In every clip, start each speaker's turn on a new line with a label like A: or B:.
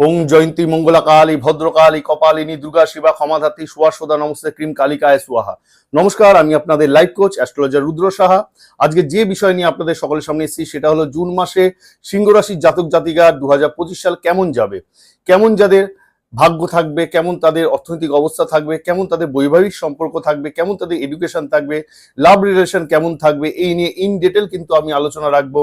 A: ওং জয়ন্তী মঙ্গলা কালী ভদ্রকালী, কপালিনী, দুর্গা শিবা, ক্ষমাধাত্রী সুয়াসদা নমস্তে, ক্রিম কালিকায় সুয়াহা। নমস্কার, আমি আপনাদের life coach, astrologer Rudra Saha. আজকে যে বিষয় নিয়ে আপনাদের সকলের সামনে এসেছি, সেটা হলো জুন মাসে সিংহরাশির জাতক জাতিকা দু সাল কেমন যাবে? কেমন যাদের ভাগ্য থাকবে, কেমন তাদের অর্থনৈতিক অবস্থা থাকবে, কেমন তাদের বৈবাহিক সম্পর্ক থাকবে, কেমন তাদের এডুকেশন থাকবে লাভ রিলেশন কেমন থাকবে, এই নিয়ে ইন ডিটেল কিন্তু আমি আলোচনা রাখব।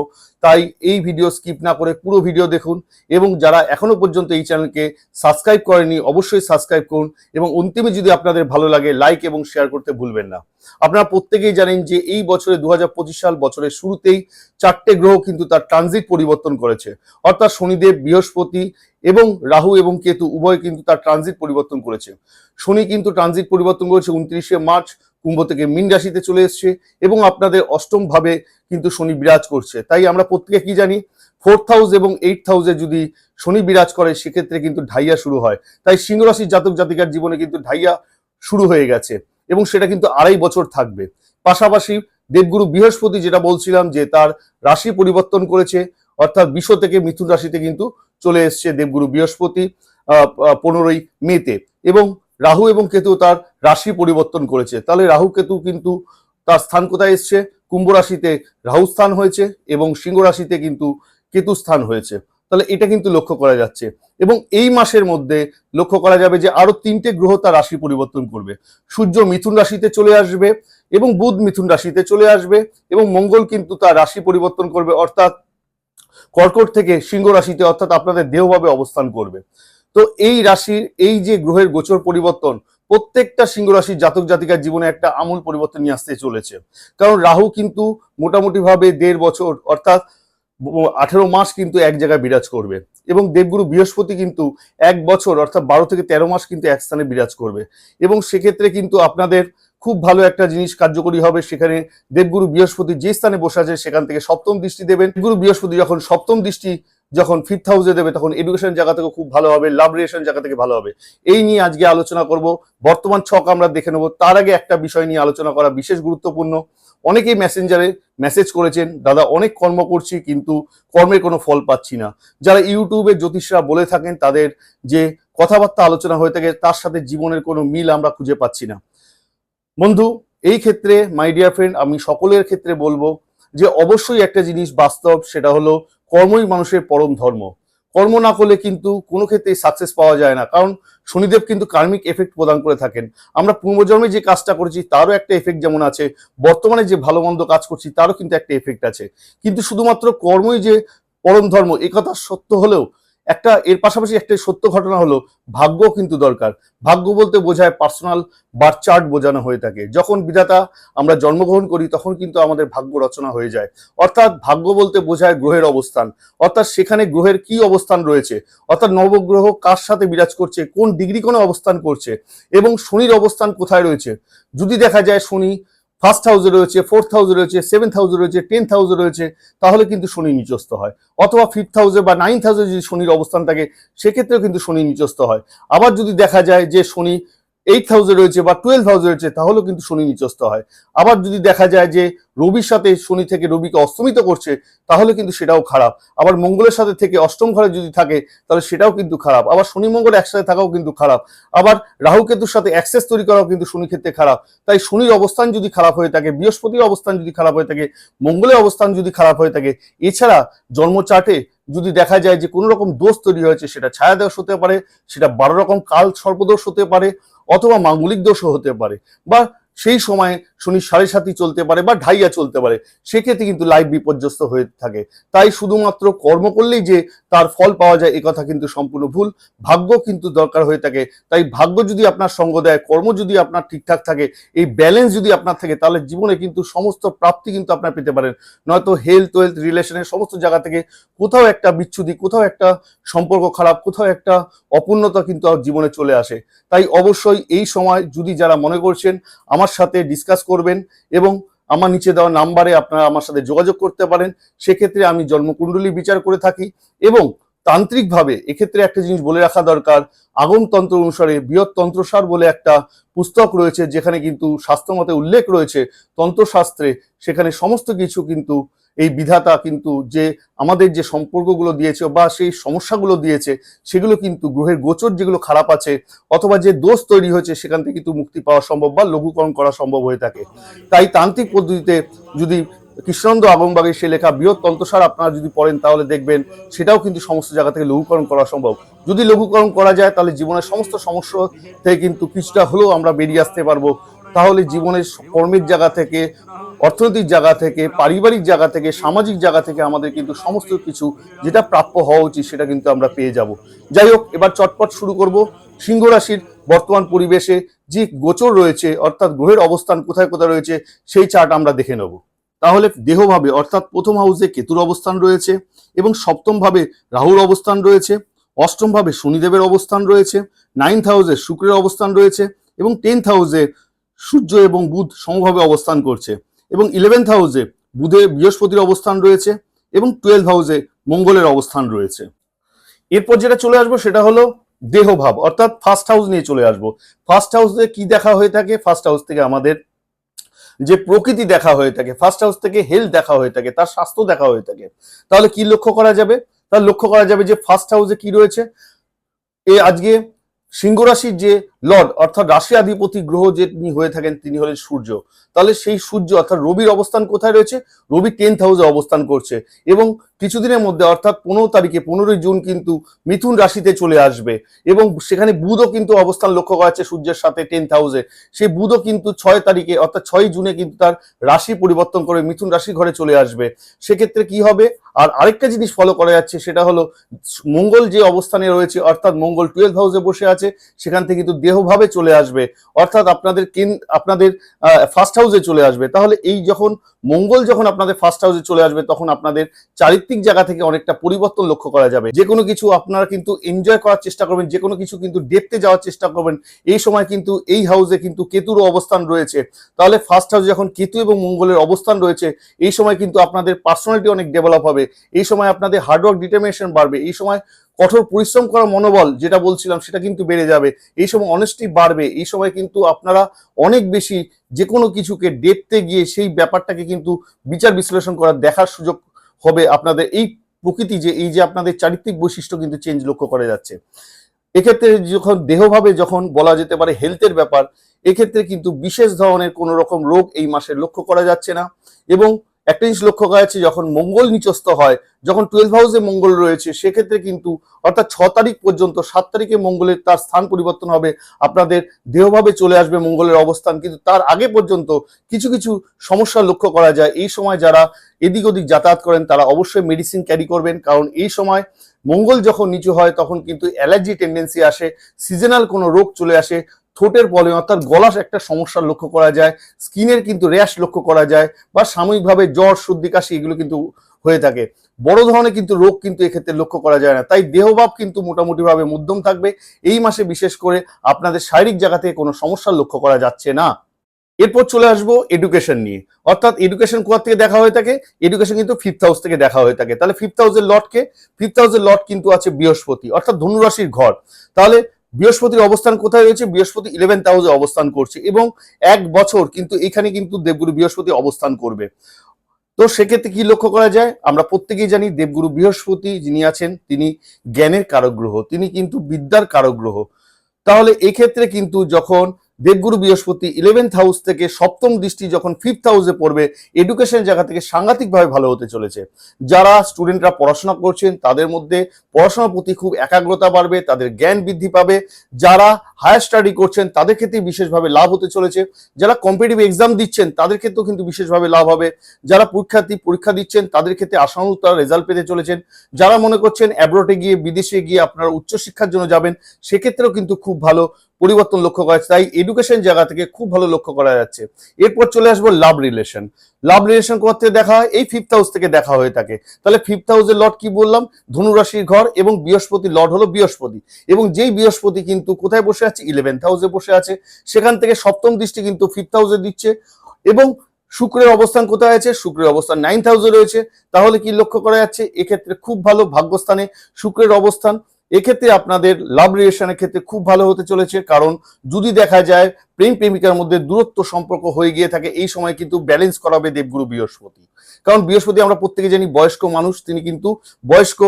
A: তাই এই ভিডিও স্কিপ না করে পুরো ভিডিও দেখুন এবং যারা এখনও পর্যন্ত এই চ্যানেলকে সাবস্ক্রাইব করেনি, অবশ্যই সাবস্ক্রাইব করুন এবং অন্তিমে যদি আপনাদের ভালো লাগে লাইক এবং শেয়ার করতে ভুলবেন না। আপনারা প্রত্যেকেই জানেন যে এই বছরে দু হাজার পঁচিশ সাল বছরের শুরুতেই চারটে গ্রহ কিন্তু তার ট্রানজিট পরিবর্তন করেছে। অর্থাৎ শনিদেব, বৃহস্পতি এবং রাহু এবং কেতু উভয় কিন্তু তার ট্রানজিট পরিবর্তন করেছে। শনি কিন্তু ট্রানজিট পরিবর্তন করেছে উনত্রিশে মার্চ, কুম্ভ থেকে মিন রাশিতে চলে এসছে এবং আপনাদের অষ্টম ভাবে কিন্তু শনি বিরাজ করছে। তাই আমরা প্রত্যেকে কি জানি? ফোর্থ হাউস এবং এইট হাউসে যদি শনি বিরাজ করে, সেক্ষেত্রে কিন্তু ঢাইয়া শুরু হয়। তাই সিংহ রাশির জাতক জাতিকার জীবনে কিন্তু ঢাইয়া শুরু হয়ে গেছে এবং সেটা কিন্তু আড়াই বছর থাকবে। পাশাপাশি দেবগুরু বৃহস্পতি যেটা বলছিলাম যে তার রাশি পরিবর্তন করেছে, অর্থাৎ বিষ থেকে মিথুন রাশিতে কিন্তু চলে এসছে দেবগুরু বৃহস্পতি পনেরোই মেতে। এবং রাহু এবং কেতু তার রাশি পরিবর্তন করেছে। তাহলে রাহু কেতু কিন্তু তার স্থান কোথায় এসছে? কুম্ভ রাশিতে রাহু স্থান হয়েছে এবং সিংহ রাশিতে কিন্তু কেতু স্থান হয়েছে। তাহলে এটা কিন্তু লক্ষ্য করা যাচ্ছে। এবং এই মাসের মধ্যে লক্ষ্য করা যাবে যে আরও তিনটে গ্রহ তার রাশি পরিবর্তন করবে। সূর্য মিথুন রাশিতে চলে আসবে এবং বুধ মিথুন রাশিতে চলে আসবে এবং মঙ্গল কিন্তু তার রাশি পরিবর্তন করবে। অর্থাৎ কর্কট থেকে সিংহ রাশিতে অর্থাৎ আপনাদের দেহভাবে অবস্থান করবে। তো এই রাশির, এই যে গ্রহের গোচর পরিবর্তন, প্রত্যেকটা সিংহ রাশির জাতক জাতিকার জীবনে একটা আমূল পরিবর্তন নিয়ে আসতে চলেছে। কারণ রাহু কিন্তু মোটামুটি ভাবে দেড় বছর অর্থাৎ আঠেরো মাস কিন্তু এক জায়গায় বিরাজ করবে এবং দেবগুরু বৃহস্পতি কিন্তু এক বছর অর্থাৎ বারো থেকে তেরো মাস কিন্তু এক স্থানে বিরাজ করবে এবং সেক্ষেত্রে কিন্তু আপনাদের খুব ভালো একটা জিনিস কার্যকরী হবে। সেখানে দেবগুরু বৃহস্পতি যে স্থানে বসে আছে, সেখান থেকে সপ্তম দৃষ্টি দেবেন। গুরু বৃহস্পতি যখন সপ্তম দৃষ্টি যখন ফিফথ হাউসে দেবে, তখন এডুকেশন জায়গা থেকে খুব ভালো হবে লাভ রিলেশন জায়গা থেকে ভালো হবে। এই নিয়ে আজকে আলোচনা করব। বর্তমান ছক আমরা দেখে নেব। তার আগে একটা বিষয় নিয়ে আলোচনা করা বিশেষ গুরুত্বপূর্ণ। অনেকেই মেসেঞ্জারে মেসেজ করেছেন, দাদা, অনেক কর্ম করছি, কিন্তু কর্মের কোনো ফল পাচ্ছি না। যারা ইউটিউবে জ্যোতিষরা বলে থাকেন, তাদের যে কথাবার্তা আলোচনা হয়ে থাকে, তার সাথে জীবনের কোনো মিল আমরা খুঁজে পাচ্ছি না। বন্ধু, এই ক্ষেত্রে মাই ডিয়ার ফ্রেন্ড আমি সকলের ক্ষেত্রে বলব যে অবশ্যই একটা জিনিস বাস্তব, সেটা হলো কর্মই মানুষের পরম ধর্ম। কর্ম না করলে কিন্তু কোনো ক্ষেত্রে সাকসেস পাওয়া যায় না। কারণ শনিদেব কিন্তু কার্মিক এফেক্ট প্রদান করে থাকেন। আমরা পূর্বজন্মে যে কাজটা করেছি, তারও একটা এফেক্ট যেমন আছে, বর্তমানে যে ভালো মন্দ কাজ করছি, তারও কিন্তু একটা এফেক্ট আছে। কিন্তু শুধুমাত্র কর্মই যে পরম ধর্ম একথা সত্য হলেও একটা, এর পাশাপাশি একটা সত্য ঘটনা হলো ভাগ্য কিন্তু দরকার। ভাগ্য বলতে বোঝায় পার্সোনাল বার্থ চার্ট বোঝানো হয়ে থাকে। যখন বিধাতা আমরা জন্মগ্রহণ করি, তখন কিন্তু আমাদের ভাগ্য রচনা হয়ে যায়। অর্থাৎ ভাগ্য বলতে বোঝায় গ্রহের অবস্থান। অর্থাৎ সেখানে গ্রহের কি অবস্থান রয়েছে? অর্থাৎ নবগ্রহ কার সাথে বিরাজ করছে? কোন ডিগ্রি কোণে অবস্থান করছে? এবং শনির অবস্থান কোথায় রয়েছে? যদি দেখা যায় শনি ফার্স্ট হাউসে রয়েছে ফোর্থ হাউসে রয়েছে সেভেন্থ হাউসে রয়েছে টেন্থ হাউসে রয়েছে, তাহলে কিন্তু শনি নিচস্ত হয়। অথবা ফিফথ হাউসে বা নাইন্থ হাউসে যদি শনির অবস্থান থাকে, সেক্ষেত্রেও কিন্তু শনি নিচস্ত হয়। আবার যদি দেখা যায় যে শনি এইট হাউসে রয়েছে বা টুয়েলভ হাউসে রয়েছে, তাহলেও কিন্তু শনি নিচস্ত হয়। আবার যদি দেখা যায় যে রবির সাথে শনি থেকে রবিকে অস্তমিত করছে, তাহলে কিন্তু সেটাও খারাপ। আবার মঙ্গলের সাথে থেকে অষ্টম ঘরে যদি থাকে, তাহলে সেটাও কিন্তু খারাপ। আবার শনি মঙ্গল একসাথে থাকাও কিন্তু খারাপ। আবার রাহু কেতুর সাথে অ্যাক্সেস তৈরি করাও কিন্তু শনি ক্ষেত্রে খারাপ। তাই শনির অবস্থান যদি খারাপ হয়ে থাকে, বৃহস্পতির অবস্থান যদি খারাপ হয়ে থাকে, মঙ্গলের অবস্থান যদি খারাপ হয়ে থাকে, এছাড়া জন্মচাটে যদি দেখা যায় যে কোনো রকম দোষ তৈরি হয়েছে, সেটা ছায়া দোষ হতে পারে, সেটা বারো রকম কাল সর্পদোষ হতে পারে অথবা মাঙ্গলিক দোষও হতে পারে বা সেই সময়ে শনি সাড়ে সাথী চলতে পারে বা ঢাইয়া চলতে পারে, সেক্ষেত্রে কিন্তু লাইফ বিপর্যস্ত হয়ে থাকে। তাই শুধুমাত্র কর্ম করলেই যে তার ফল পাওয়া যায় কথা কিন্তু সম্পূর্ণ ভুল। ভাগ্য কিন্তু দরকার হয়ে থাকে। তাই ভাগ্য যদি আপনার সঙ্গ দেয়, কর্ম যদি আপনার ঠিকঠাক থাকে, এই ব্যালেন্স যদি আপনার থাকে, তাহলে জীবনে কিন্তু সমস্ত প্রাপ্তি কিন্তু আপনার পেতে পারেন। নয়তো হেলথ ওয়েলথ রিলেশনের সমস্ত জায়গা থেকে কোথাও একটা বিচ্ছুতি, কোথাও একটা সম্পর্ক খারাপ, কোথাও একটা অপূর্ণতা কিন্তু জীবনে চলে আসে। তাই অবশ্যই এই সময় যদি যারা মনে করছেন, আমার সাথে ডিসকাস করবেন এবং আমার নিচে দেওয়া নাম্বারে আপনারা আমার সাথে যোগাযোগ করতে পারেন। সেক্ষেত্রে আমি জন্মকুণ্ডলী বিচার করে থাকি এবং তান্ত্রিকভাবে এক্ষেত্রে একটা জিনিস বলে রাখা দরকার। আগমতন্ত্র অনুসারে বৃহৎ তন্ত্রসার বলে একটা পুস্তক রয়েছে, যেখানে কিন্তু স্বাস্থ্যমতে উল্লেখ রয়েছে, তন্ত্রশাস্ত্রে সেখানে সমস্ত কিছু কিন্তু এই বিধাতা কিন্তু যে আমাদের যে সম্পর্কগুলো দিয়েছে বা সেই সমস্যাগুলো দিয়েছে, সেগুলো কিন্তু গ্রহের গোচর যেগুলো খারাপ আছে অথবা যে দোষ তৈরি হয়েছে, সেখান থেকে কিন্তু মুক্তি পাওয়া সম্ভব বা লঘুকরণ করা সম্ভব হয়ে থাকে। তাই তান্ত্রিক পদ্ধতিতে যদি কৃষ্ণানন্দ আগমবাগের সে লেখা বৃহৎ তন্ত্রসার আপনারা যদি পড়েন, তাহলে দেখবেন সেটাও কিন্তু সমস্ত জায়গা থেকে লঘুকরণ করা সম্ভব। যদি লঘুকরণ করা যায়, তাহলে জীবনের সমস্ত সমস্যা থেকে কিন্তু কিছুটা হলেও আমরা বেরিয়ে আসতে পারব। তাহলে জীবনের কর্মের জায়গা থেকে অর্থনৈতিক জায়গা থেকে, পারিবারিক জায়গা থেকে, সামাজিক জায়গা থেকে আমাদের কিন্তু সমস্ত কিছু যেটা প্রাপ্য হওয়া উচিত সেটা কিন্তু আমরা পেয়ে যাব। যাই হোক, এবার চটপট শুরু করব। সিংহ রাশির বর্তমান পরিবেশে যে গোচর রয়েছে, অর্থাৎ গ্রহের অবস্থান কোথায় কোথায় রয়েছে, সেই চার্ট আমরা দেখে নেব। তাহলে দেহভাবে, অর্থাৎ প্রথম হাউসে কেতুর অবস্থান রয়েছে এবং সপ্তম ভাবে রাহুর অবস্থান রয়েছে অষ্টম ভাবে শনিদেবের অবস্থান রয়েছে নাইন্থ হাউসে শুক্রের অবস্থান রয়েছে এবং টেন্থ হাউসে সূর্য এবং বুধ সমভাবে অবস্থান করছে। এবং ইলেভেন্থ হাউসে বুধে বৃহস্পতির অবস্থান রয়েছে এবং টুয়েলভ হাউসে মঙ্গলের অবস্থান রয়েছে। এরপর যেটা চলে আসব সেটা হলো দেহভাব, অর্থাৎ ফার্স্ট হাউস নিয়ে চলে আসব। ফার্স্ট হাউসে কি দেখা হয়ে থাকে? ফার্স্ট হাউস থেকে আমাদের যে প্রকৃতি দেখা হয়ে থাকে ফার্স্ট হাউস থেকে হেলথ দেখা হয়ে থাকে, তার স্বাস্থ্য দেখা হয়ে থাকে। তাহলে কি লক্ষ্য করা যাবে? তার লক্ষ্য করা যাবে যে ফার্স্ট হাউসে কি রয়েছে? এ আজকে সিংহ রাশির যে লর্ড, অর্থাৎ রাশি আধিপতি গ্রহ যে তিনি হয়ে থাকেন, তিনি হলেন সূর্য। তাহলে সেই সূর্য, অর্থাৎ রবির অবস্থান কোথায় রয়েছে? রবি টেন্থ হাউসে অবস্থান করছে এবং কিছুদিনের মধ্যে, অর্থাৎ পনেরো তারিখে, পনেরোই জুন কিন্তু মিথুন রাশিতে চলে আসবে এবং সেখানে বুধও কিন্তু অবস্থান লক্ষ্য করা যাচ্ছে সূর্যের সাথে টেন্থ হাউসে। সেই বুধও কিন্তু ছয় তারিখে, অর্থাৎ ছয় জুনে কিন্তু তার রাশি পরিবর্তন করে মিথুন রাশি ঘরে চলে আসবে। সেক্ষেত্রে কি হবে? আর আরেকটা জিনিস ফলো করা যাচ্ছে, সেটা হলো মঙ্গল যে অবস্থানে রয়েছে, অর্থাৎ মঙ্গল টুয়েলভ হাউসে বসে আছে, সেখান থেকে কিন্তু দেহভাবে চলে আসবে, অর্থাৎ আপনাদের কেন, আপনাদের ফার্স্ট হাউসে চলে আসবে। তাহলে এই যখন মঙ্গল যখন আপনাদের ফার্স্ট হাউসে চলে আসবে, তখন আপনাদের চারিত্রিক জায়গা থেকে অনেকটা পরিবর্তন লক্ষ্য করা যাবে। যে কোনো কিছু আপনারা কিন্তু এনজয় করার চেষ্টা করবেন, যে কোনো কিছু কিন্তু ডেপতে যাওয়ার চেষ্টা করবেন। এই সময় কিন্তু এই হাউসে কিন্তু কেতুরও অবস্থান রয়েছে। তাহলে ফার্স্ট হাউসে যখন কেতু এবং মঙ্গলের অবস্থান রয়েছে, এই সময় কিন্তু আপনাদের পার্সোনালিটি অনেক ডেভেলপ হবে। এই সময় আপনাদের হার্ডওয়ার্ক ডিটারমিনেশন বাড়বে। এই সময় কঠোর পরিশ্রম করার মনোবল যেটা বলছিলাম, সেটা কিন্তু বেড়ে যাবে। এই সময় অনেস্টি বাড়বে। এই সময় কিন্তু আপনারা অনেক বেশি যে কোনো কিছুকে ডেপতে গিয়ে সেই ব্যাপারটাকে কিন্তু বিচার বিশ্লেষণ করার দেখার সুযোগ হবে আপনাদের। এই প্রকৃতি যে, এই যে আপনাদের চারিত্রিক বৈশিষ্ট্য কিন্তু চেঞ্জ লক্ষ্য করা যাচ্ছে। এক্ষেত্রে যখন দেহভাবে যখন বলা যেতে পারে হেলথের ব্যাপার, এক্ষেত্রে কিন্তু বিশেষ ধরনের কোনো রকম রোগ এই মাসে লক্ষ্য করা যাচ্ছে না। এবং একটা জিনিস লক্ষ্য করা যাচ্ছে, যখন মঙ্গল নিচস্থ হয়, যখন টুয়েলভ হাউসে মঙ্গল রয়েছে, সেক্ষেত্রে কিন্তু অর্থাৎ ছ তারিখ পর্যন্ত, সাত তারিখে মঙ্গলের তার স্থান পরিবর্তন হবে, আপনাদের দেহভাবে চলে আসবে মঙ্গলের অবস্থান, কিন্তু তার আগে পর্যন্ত কিছু কিছু সমস্যা লক্ষ্য করা যায়। এই সময় যারা এদিক ওদিক যাতায়াত করেন, তারা অবশ্যই মেডিসিন ক্যারি করবেন, কারণ এই সময় মঙ্গল যখন নিচু হয়, তখন কিন্তু অ্যালার্জি টেন্ডেন্সি আসে সিজনাল কোনো রোগ চলে আসে ঠোঁটের পলে অর্থাৎ গলার একটা সমস্যা লক্ষ্য করা যায়, স্কিনের কিন্তু র্যাশ লক্ষ্য করা যায়, বা সাময়িকভাবে জ্বর, সর্দি, কাশি এগুলো কিন্তু হয়ে থাকে। বড় ধরনের কিন্তু রোগ কিন্তু এক্ষেত্রে লক্ষ্য করা যায় না। তাই দেহভাব কিন্তু মোটামুটিভাবে মধ্যম থাকবে। এই মাসে বিশেষ করে আপনাদের শারীরিক জায়গা থেকে কোনো সমস্যা লক্ষ্য করা যাচ্ছে না। এরপর চলে আসব এডুকেশন নিয়ে। অর্থাৎ এডুকেশন কোথা থেকে দেখা হয়ে থাকে? এডুকেশন কিন্তু ফিফথ হাউস থেকে দেখা হয়ে থাকে। তাহলে ফিফথ হাউসের লটকে ফিফথ হাউসের লট কিন্তু আছে বৃহস্পতি, অর্থাৎ ধনুরাশির ঘর। তাহলে বৃহস্পতির অবস্থান কোথায় রয়েছে? বৃহস্পতি ইলেভেন্থ হাউসে অবস্থান করছে এবং এক বছর কিন্তু এখানে কিন্তু দেবগুরু বৃহস্পতি অবস্থান করবে। তো সেক্ষেত্রে কি লক্ষ্য করা যায়? আমরা প্রত্যেকেই জানি দেবগুরু বৃহস্পতি যিনি আছেন, তিনি জ্ঞানের কারক গ্রহ, তিনি কিন্তু বিদ্যার কারক গ্রহ। তাহলে এক্ষেত্রে কিন্তু যখন দেবগুরু বৃহস্পতি ইলেভেন্থ হাউস থেকে সপ্তম দৃষ্টি যখন ফিফথ হাউসে পড়বে এডুকেশন জায়গা থেকে সাংঘাতিকভাবে ভালো হতে চলেছে। যারা স্টুডেন্টরা পড়াশোনা করছেন, তাদের মধ্যে পড়াশোনার প্রতি খুব একাগ্রতা বাড়বে, তাদের জ্ঞান বৃদ্ধি পাবে। যারা হায়ার স্টাডি করছেন, তাদের ক্ষেত্রে বিশেষভাবে লাভ হতে চলেছে। যারা কম্পিটিভ এক্সাম দিচ্ছেন, তাদের ক্ষেত্রেও কিন্তু বিশেষভাবে লাভ হবে। যারা পরীক্ষার্থী পরীক্ষা দিচ্ছেন, তাদের ক্ষেত্রে আশানুরূপ তারা রেজাল্ট পেতে চলেছেন। যারা মনে করছেন অ্যাব্রোডে গিয়ে, বিদেশে গিয়ে আপনারা উচ্চশিক্ষার জন্য যাবেন, সেক্ষেত্রেও কিন্তু খুব ভালো। পরিবর্তন লক্ষ্য করা যাচ্ছে। তাই এডুকেশন জায়গা থেকে খুব ভালো লক্ষ্য করা যাচ্ছে। এরপর চলে আসব লাভ রিলেশন লাভ রিলেশন করতে দেখা হয়? এই ফিফথ হাউস থেকে দেখা হয়ে থাকে। তাহলে ফিফথ হাউসের লট কি বললাম? ধনুরাশির ঘর এবং বৃহস্পতি লট হলো বৃহস্পতি। এবং যেই বৃহস্পতি কিন্তু কোথায় বসে আছে? ইলেভেন্থ হাউসে বসে আছে। সেখান থেকে সপ্তম দৃষ্টি কিন্তু ফিফথ হাউসে দিচ্ছে। এবং শুক্রের অবস্থান কোথায় আছে? শুক্রের অবস্থান নাইন্থ হাউসে রয়েছে। তাহলে কি লক্ষ্য করা যাচ্ছে? এক্ষেত্রে খুব ভালো ভাগ্যস্থানে শুক্রের অবস্থান। এক্ষেত্রে আপনাদের লাভ রিলেশনের ক্ষেত্রে খুব ভালো হতে চলেছে। কারণ যদি দেখা যায় প্রেম প্রেমিকার মধ্যে দূরত্ব সম্পর্ক হয়ে গিয়ে থাকে, এই সময় কিন্তু ব্যালেন্স করাবে দেবগুরু বৃহস্পতি। কারণ বৃহস্পতি আমরা প্রত্যেকে জানি বয়স্ক মানুষ, তিনি কিন্তু বয়স্ক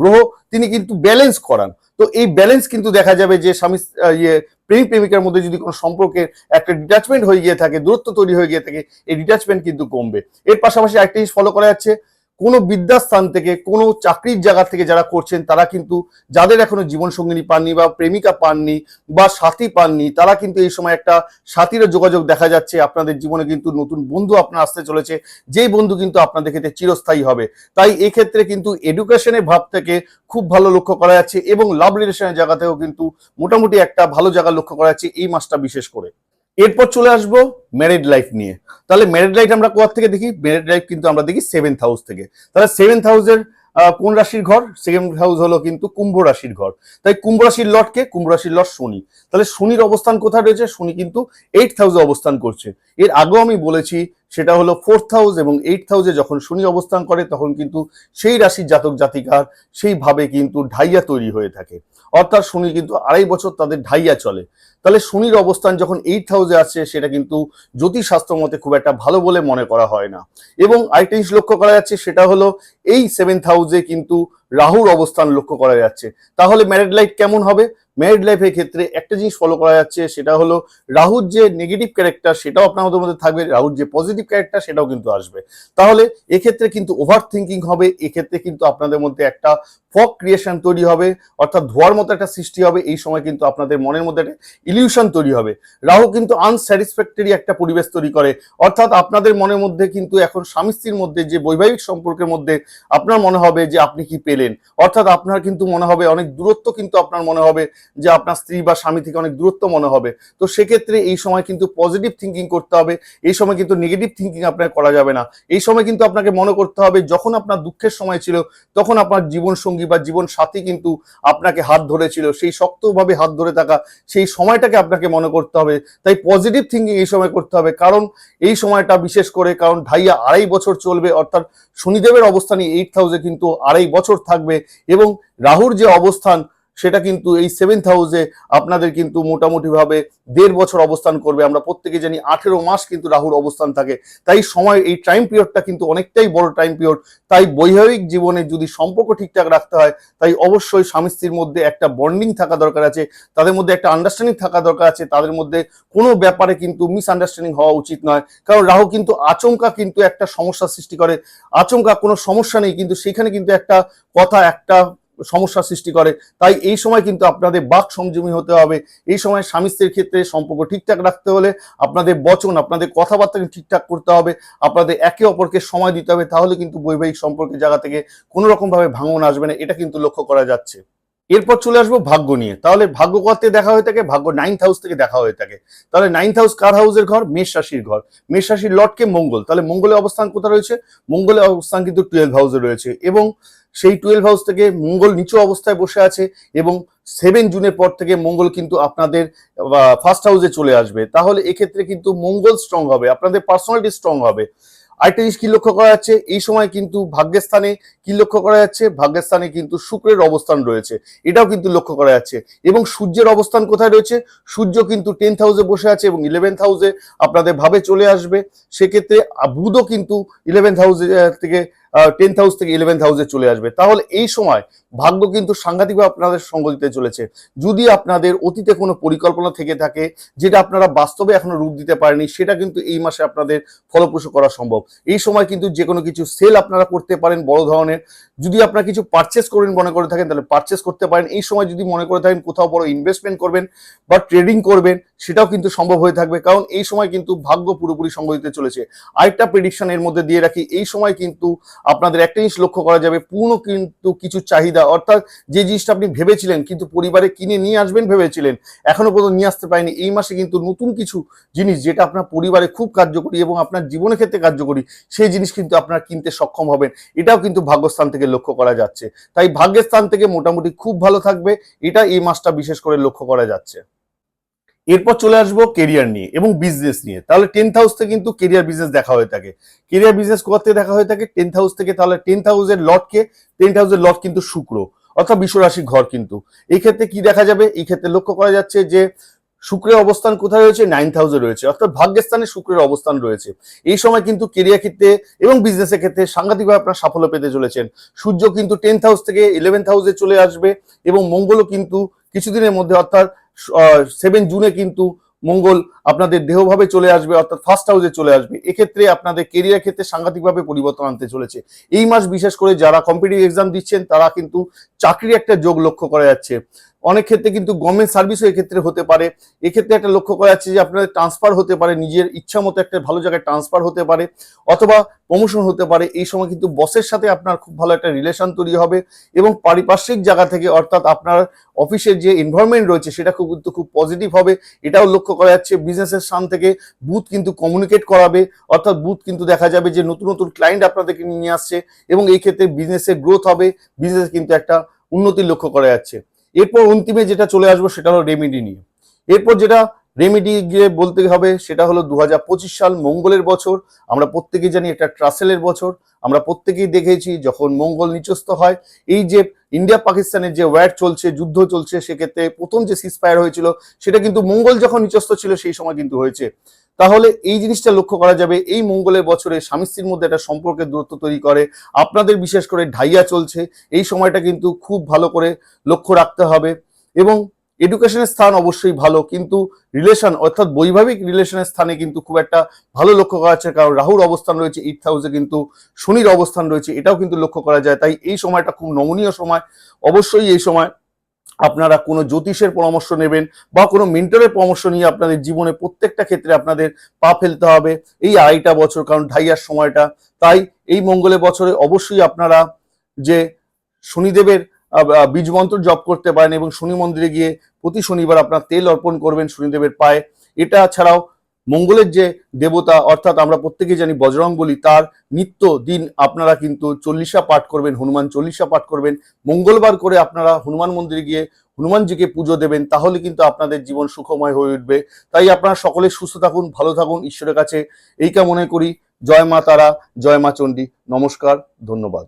A: গ্রহ, তিনি কিন্তু ব্যালেন্স করান। তো এই ব্যালেন্স কিন্তু দেখা যাবে যে স্বামী ইয়ে প্রেমিক প্রেমিকার মধ্যে যদি কোনো সম্পর্কের একটা ডিটাচমেন্ট হয়ে গিয়ে থাকে, দূরত্ব তৈরি হয়ে গিয়ে থাকে, এই ডিটাচমেন্ট কিন্তু কমবে। এর পাশাপাশি একটা জিনিস ফলো করা যাচ্ছে কোনো বিদ্যাস্থান থেকে, কোনো চাকরির জায়গা থেকে যারা করছেন, তারা কিন্তু যাদের এখনও জীবন সঙ্গিনী পাননি বা প্রেমিকা পাননি বা সাথী পাননি, তারা কিন্তু এই সময় একটা সাথীরও যোগাযোগ দেখা যাচ্ছে। আপনাদের জীবনে কিন্তু নতুন বন্ধু আপনার আসতে চলেছে, যেই বন্ধু কিন্তু আপনাদের ক্ষেত্রে চিরস্থায়ী হবে। তাই এক্ষেত্রে কিন্তু এডুকেশনের ভাব থেকে খুব ভালো লক্ষ্য করা যাচ্ছে এবং লাভ রিলেশনের জায়গা থেকেও কিন্তু মোটামুটি একটা ভালো জায়গা লক্ষ্য করা যাচ্ছে এই মাসটা বিশেষ করে। এরপর চলে আসব ম্যারিড লাইফ নিয়ে। তাহলে ম্যারিড লাইফ আমরা কোথা থেকে দেখি? ম্যারিড লাইফ কিন্তু আমরা দেখি সেভেন্থ হাউস থেকে। তাহলে সেভেন্থ হাউসের কোন রাশির ঘর? সেকেন্ড হাউস হলো কিন্তু কুম্ভ রাশির ঘর। তাই কুম্ভ রাশির লটকে কুম্ভ রাশির লট শনি। তাহলে শনির অবস্থান কোথায় রয়েছে? শনি কিন্তু এইট হাউসে অবস্থান করছে। এর আগেও আমি বলেছি, সেটা হলো ফোর্থ হাউস এবং এইট হাউসে যখন শনি অবস্থান করে, তখন কিন্তু সেই রাশির জাতক জাতিকার সেইভাবে কিন্তু ঢাইয়া তৈরি হয়ে থাকে। অর্থাৎ শনি কিন্তু আড়াই বছর তাদের ঢাইয়া চলে। তাহলে শনির অবস্থান যখন এইট হাউসে আসছে সেটা কিন্তু জ্যোতিষশাস্ত্র মতে খুব একটা ভালো বলে মনে করা হয় না। এবং আরেকটা জিনিস লক্ষ্য করা যাচ্ছে, সেটা হলো এই সেভেন্থ হাউসে কিন্তু রাহুর অবস্থান লক্ষ্য করা যাচ্ছে। তাহলে ম্যারিড লাইফ কেমন হবে? ম্যারিড লাইফের ক্ষেত্রে একটা জিনিস ফলো করা যাচ্ছে, সেটা হলো রাহুর যে নেগেটিভ ক্যারেক্টার সেটাও আপনাদের মধ্যে থাকবে, রাহুর যে পজিটিভ ক্যারেক্টার সেটাও কিন্তু আসবে। তাহলে এক্ষেত্রে কিন্তু ওভার থিঙ্কিং হবে, এক্ষেত্রে কিন্তু আপনাদের মধ্যে একটা ফক ক্রিয়েশন তৈরি হবে, অর্থাৎ ধোয়ার মতো একটা সৃষ্টি হবে, এই সময় কিন্তু আপনাদের মনের মধ্যে ইলিউশন তৈরি হবে। রাহু কিন্তু আনস্যাটিসফ্যাক্টরি একটা পরিবেশ তৈরি করে। অর্থাৎ আপনাদের মনের মধ্যে কিন্তু এখন স্বামী স্ত্রীর মধ্যে যে বৈবাহিক সম্পর্কের মধ্যে আপনার মনে হবে যে আপনি কি পেলেন। অর্থাৎ আপনার কিন্তু মনে হবে, অনেক দূরত্ব কিন্তু আপনার মনে হবে যে আপনার স্ত্রী বা স্বামী থেকে অনেক দূরত্ব মনে হবে। তো সেক্ষেত্রে এই সময় কিন্তু পজিটিভ থিঙ্কিং করতে হবে। এই সময় কিন্তু নেগেটিভ থিঙ্কিং আপনার করা যাবে না। এই সময় কিন্তু আপনাকে মনে করতে হবে, যখন আপনার দুঃখের সময় ছিল, তখন আপনার জীবন সঙ্গী বা জীবন সাথী কিন্তু আপনাকে হাত ধরেছিল। সেই শক্তভাবে হাত ধরে থাকা, সেই সময়টাকে আপনাকে মনে করতে হবে, তাই পজিটিভ থিঙ্কিং এই সময় করতে হবে। কারণ এই সময়টা বিশেষ করে, কারণ ঢাইয়া আড়াই বছর চলবে, অর্থাৎ শনিদেবের অবস্থানই এইট হাউসে কিন্তু আড়াই বছর থাকবে এবং রাহুর যে অবস্থান সেটা কিন্তু এই সেভেন্থ হাউসে আপনাদের কিন্তু মোটামুটিভাবে দেড় বছর অবস্থান করবে। আমরা প্রত্যেকে জানি আঠেরো মাস কিন্তু রাহুর অবস্থান থাকে। তাই সময়, এই টাইম পিরিয়ডটা কিন্তু অনেকটাই বড় টাইম পিরিয়ড তাই বৈবাহিক জীবনে যদি সম্পর্ক ঠিকঠাক রাখতে হয়, তাই অবশ্যই স্বামী স্ত্রীর মধ্যে একটা বন্ডিং থাকা দরকার আছে। তাদের মধ্যে একটা আন্ডারস্ট্যান্ডিং থাকা দরকার আছে। তাদের মধ্যে কোনো ব্যাপারে কিন্তু মিসআন্ডারস্ট্যান্ডিং হওয়া উচিত নয়। কারণ রাহু কিন্তু আচমকা কিন্তু একটা সমস্যা সৃষ্টি করে। আচমকা কোনো সমস্যা নেই, কিন্তু সেখানে কিন্তু একটা কথা, একটা সমস্যা সৃষ্টি করে। তাই এই সময় কিন্তু আপনাদের বাক সংযমী হতে হবে। এই সময় স্বামী স্ত্রীর ক্ষেত্রে সম্পর্ক ঠিকঠাক রাখতে হলে আপনাদের বচন, আপনাদের কথাবার্তাকে ঠিকঠাক করতে হবে। আপনাদের একে অপরকে সময় দিতে হবে। তাহলে কিন্তু বৈবাহিক সম্পর্কের জায়গা থেকে কোনো রকম ভাবে ভাঙন আসবে না। এটা কিন্তু লক্ষ্য করা যাচ্ছে। এরপর চলে আসব ভাগ্য নিয়ে। তাহলে ভাগ্য কত দেখা হয়ে থাকে? ভাগ্য নাইন্থ হাউস থেকে দেখা হয়ে থাকে। তাহলে নাইন্থ হাউস কার হাউসের ঘর? মেষ রাশির ঘর। মেষ রাশির লটকে মঙ্গল। তাহলে মঙ্গলের অবস্থান কোথায় রয়েছে? মঙ্গলের অবস্থান কিন্তু টুয়েলভ হাউসে রয়েছে। এবং সেই টুয়েলভ হাউস থেকে মঙ্গল নিচু অবস্থায় বসে আছে এবং সেভেন জুনের পর থেকে মঙ্গল কিন্তু আপনাদের ফার্স্ট হাউসে চলে আসবে। তাহলে এক্ষেত্রে কিন্তু মঙ্গল স্ট্রং হবে, আপনাদের পার্সোনালিটি স্ট্রং হবে। আরেকটা জিনিস কি লক্ষ্য করা যাচ্ছে? এই সময় কিন্তু ভাগ্যের স্থানে কি লক্ষ্য করা যাচ্ছে? ভাগ্যের স্থানে কিন্তু শুক্রের অবস্থান রয়েছে। এটাও কিন্তু লক্ষ্য করা যাচ্ছে। এবং সূর্যের অবস্থান কোথায় রয়েছে? সূর্য কিন্তু টেন্থ হাউসে বসে আছে এবং ইলেভেন্থ হাউসে আপনাদের ভাবে চলে আসবে। সেক্ষেত্রে বুধও কিন্তু ইলেভেন্থ হাউসে থেকে টেন্থ হাউস থেকে ইলেভেন্থ হাউসে চলে আসবে। তাহলে এই সময় ভাগ্য কিন্তু সাংঘাতিকভাবে আপনাদের সঙ্গ দিতে চলেছে। যদি আপনাদের অতীতে কোনো পরিকল্পনা থেকে থাকে, যেটা আপনারা বাস্তবে এখনও রূপ দিতে পারেনি, সেটা কিন্তু এই মাসে আপনাদের ফলপ্রসূ করা সম্ভব। এই সময় কিন্তু যে কোনো কিছু সেল আপনারা করতে পারেন, বড় ধরনের যদি আপনারা কিছু পারচেস করবেন মনে করে থাকেন, তাহলে পারচেস করতে পারেন। এই সময় যদি মনে করে থাকেন কোথাও বড় ইনভেস্টমেন্ট করবেন বা ট্রেডিং করবেন, সেটাও কিন্তু সম্ভব হয়ে থাকবে। কারণ এই সময় কিন্তু ভাগ্য পুরোপুরি সঙ্গ দিতে চলেছে। আরেকটা প্রেডিকশন এর মধ্যে দিয়ে রাখি, এই সময় কিন্তু আপনাদের একটা জিনিস লক্ষ্য করা যাবে পূর্ণ কিন্তু কিছু চাহিদা, অর্থাৎ যে জিনিসটা আপনি ভেবেছিলেন, কিন্তু পরিবারে কিনে নিয়ে আসবেন ভেবেছিলেন, এখনও পর্যন্ত নিয়ে আসতে পারেনি। এই মাসে কিন্তু নতুন কিছু জিনিস যেটা আপনার পরিবারে খুব কার্যকরী এবং আপনার জীবনের ক্ষেত্রে কার্যকরী, সেই জিনিস কিন্তু আপনারা কিনতে সক্ষম হবেন। এটাও কিন্তু ভাগ্যস্থান থেকে লক্ষ্য করা যাচ্ছে। তাই ভাগ্যের স্থান থেকে মোটামুটি খুব ভালো থাকবে। এটা এই মাসটা বিশেষ করে লক্ষ্য করা যাচ্ছে। এরপর চলে আসব কেরিয়ার নিয়ে এবং বিজনেস নিয়ে। তাহলে টেন্থ হাউস থেকে কিন্তু কেরিয়ার বিজনেস দেখা হয়ে থাকে। কেরিয়ার বিজনেস করতে দেখা হয়ে থাকে? টেন্থ হাউস থেকে। তাহলে টেন্থ হাউসের লটকে টেন্থ হাউসের লট কিন্তু শুক্র অর্থাৎ বিশ্বরাশির ঘর কিন্তু। এই ক্ষেত্রে কি দেখা যাবে? এই ক্ষেত্রে লক্ষ্য করা যাচ্ছে যে শুক্রের অবস্থান কোথায় রয়েছে? নাইন থাউজেন্ড রয়েছে। অর্থাৎ ভাগ্যস্থানে শুক্রের অবস্থান রয়েছে। এই সময় কিন্তু কেরিয়ার ক্ষেত্রে এবং বিজনেসের ক্ষেত্রে সাংঘাতিকভাবে আপনার সাফল্য পেতে চলেছেন। সূর্য কিন্তু টেন্থ হাউস থেকে ইলেভেন্থ হাউসে চলে আসবে এবং মঙ্গলও কিন্তু কিছুদিনের মধ্যে অর্থাৎ সেভেন জুনে কিন্তু মঙ্গল আপনাদের দেহভাবে চলে আসবে, অর্থাৎ ফার্স্ট হাউসে চলে আসবে। এক্ষেত্রে আপনাদের কেরিয়ার ক্ষেত্রে সাংঘাতিকভাবে পরিবর্তন আনতে চলেছে। এই মাস বিশেষ করে যারা কম্পিটিভ এক্সাম দিচ্ছেন, তারা কিন্তু চাকরির একটা যোগ লক্ষ্য করা যাচ্ছে। অনেক ক্ষেত্রে কিন্তু গভর্নমেন্ট সার্ভিসও এক্ষেত্রে হতে পারে। এক্ষেত্রে একটা লক্ষ্য করা যাচ্ছে যে আপনাদের ট্রান্সফার হতে পারে, নিজের ইচ্ছা মতো একটা ভালো জায়গায় ট্রান্সফার হতে পারে, অথবা প্রমোশন হতে পারে। এই সময় কিন্তু বসের সাথে আপনার খুব ভালো একটা রিলেশন তৈরি হবে এবং পারিপার্শ্বিক জায়গা থেকে অর্থাৎ আপনার অফিসের যে এনভায়রনমেন্ট রয়েছে সেটা খুব কিন্তু খুব পজিটিভ হবে। এটাও লক্ষ্য করা যাচ্ছে বিজনেসের স্থান থেকে বুথ কিন্তু কমিউনিকেট করাবে, অর্থাৎ বুথ কিন্তু দেখা যাবে যে নতুন নতুন ক্লায়েন্ট আপনাদেরকে নিয়ে আসছে এবং এই ক্ষেত্রে বিজনেসের গ্রোথ হবে। বিজনেস কিন্তু একটা উন্নতির লক্ষ্য করা যাচ্ছে। এরপর অন্তিমে যেটা চলে আসব সেটা হলো রেমিডি নিয়ে। এরপর যেটা রেমিডি গিয়ে বলতে হবে সেটা হলো দুহাজার পঁচিশ সাল মঙ্গলের বছর। আমরা প্রত্যেকেই জানি এটা ট্রাসেলের বছর। আমরা প্রত্যেকেই দেখেছি যখন মঙ্গল নিচস্থ হয়, এই যে ইন্ডিয়া পাকিস্তানের যে ওয়ার চলছে, যুদ্ধ চলছে, সেক্ষেত্রে প্রথম যে সিসফায়ার হয়েছিল, সেটা কিন্তু মঙ্গল যখন নিচস্থ ছিল, সেই সময় কিন্তু হয়েছে। তাহলে এই জিনিসটা লক্ষ্য করা যাবে, এই মঙ্গলের বছরে স্বামী স্ত্রীর মধ্যে একটা সম্পর্কের দূরত্ব তৈরি করে, আপনাদের বিশেষ করে ঢাইয়া চলছে, এই সময়টা কিন্তু খুব ভালো করে লক্ষ্য রাখতে হবে এবং এডুকেশনের স্থান অবশ্যই ভালো, কিন্তু রিলেশন অর্থাৎ বৈভাবিক রিলেশনের স্থানে কিন্তু খুব একটা ভালো লক্ষ্য করা যাচ্ছে কারণ রাহুর অবস্থান রয়েছে এইট হাউসে কিন্তু শনির অবস্থান রয়েছে, এটাও কিন্তু লক্ষ্য করা যায়, তাই এই সময়টা খুব নমনীয় সময়, অবশ্যই এই সময় আপনারা কোনো জ্যোতিষের পরামর্শ নেবেন বা কোনো মেন্টরের পরামর্শ নিয়ে আপনাদের জীবনে প্রত্যেকটা ক্ষেত্রে আপনাদের পা ফেলতে হবে। এই আড়াইটা বছর, কারণ ঢাইয়ার সময়টা। তাই এই মঙ্গলের বছরে অবশ্যই আপনারা যে শনিদেবের বীজ মন্ত্র জপ করতে পারেন এবং শনি মন্দিরে গিয়ে প্রতি শনিবার আপনার তেল অর্পণ করবেন শনিদেবের পায়ে। এটা ছাড়াও মঙ্গলের যে দেবতা, অর্থাৎ আমরা প্রত্যেকেই জানি বজরং বলি, তার নিত্য দিন আপনারা কিন্তু চল্লিশা পাঠ করবেন, হনুমান চল্লিশা পাঠ করবেন। মঙ্গলবার করে আপনারা হনুমান মন্দিরে গিয়ে হনুমানজিকে পুজো দেবেন, তাহলে কিন্তু আপনাদের জীবন সুখময় হয়ে উঠবে। তাই আপনারা সকলে সুস্থ থাকুন, ভালো থাকুন, ঈশ্বরের কাছে এই কামনে করি। জয় মা তারা, জয় মা চণ্ডী। নমস্কার, ধন্যবাদ।